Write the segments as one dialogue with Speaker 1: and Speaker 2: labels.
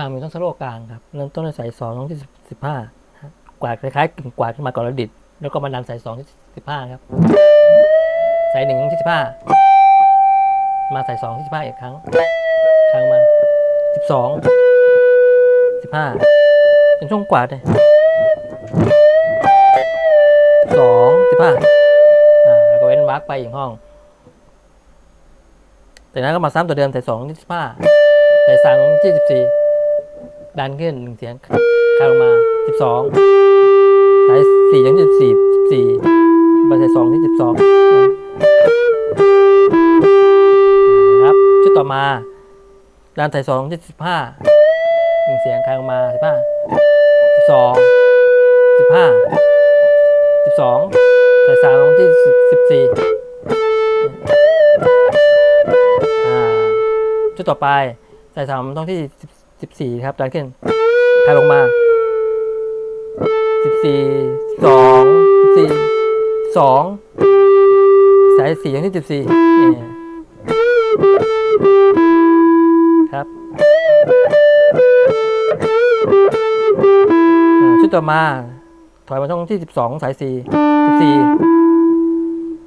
Speaker 1: กลางมีต้นสโลกางครับเริ่มต้นด้วยสายสองที่สิบห้ากวาดคล้ายๆกึ่งกวาดขึ้นมาก่อนแล้วดิด แล้วก็มาดันสายสองที่สิบห้าครับสายหนึ่งที่สิบห้ามาสายสองที่สิบห้าอีกครั้ง ครั้งมาสิบสองสิบห้าเป็นช่วงกวาดเลยสองสิบห้าอ่าแล้วก็เว้นวรรคไปอีกห้องจากนั้นก็มาซ้ำตัวเดิมสายสองที่สิบห้าสายสามที่สิบสี่ ดันขึ้นหนึ่งเสียงคลงมาสิบสองสายสี่ยังสิบสี่สิบสี่ไปสายสองที่สิบสองนะครับชุดต่อมาด้านสายสองที่สิบห้าหนึ่งเสียงคลงมาสิบห้าสิบสองสิบห้าสิบสองสายสามลงที่สิบสิบสี่อ่าชุดต่อไปสายสามต้องที่สิบ สิบสี่ครับดันขึ้นคลายลงมาสิบสี่สองสิบสี่สองสายสี่อย่างที่สิบสี่ครับชุดต่อมา ถอยมาช่องที่สิบสองสายสี่สิบสี่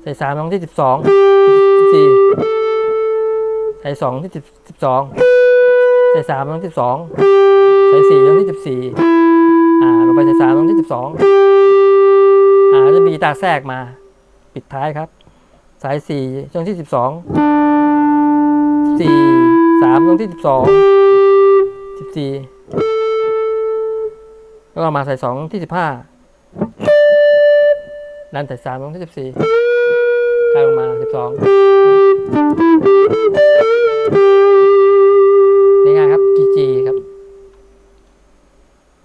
Speaker 1: สายสามช่องที่สิบสองสิบสี่สายสองที่สิบสิบสอง สายสามช่องที่สิบสองสายสี่ช่องที่สิบสี่อ่าลงไปสายสามช่องที่สิบสองอ่าจะมีตาแทรกมา ปิดท้ายครับ สายสี่ช่องที่สิบสองสี่สามช่องที่สิบสองสิบสี่แล้วก็มาสายสองที่สิบห้าดันสายสามช่องที่สิบสี่กลายลงมาสิบสอง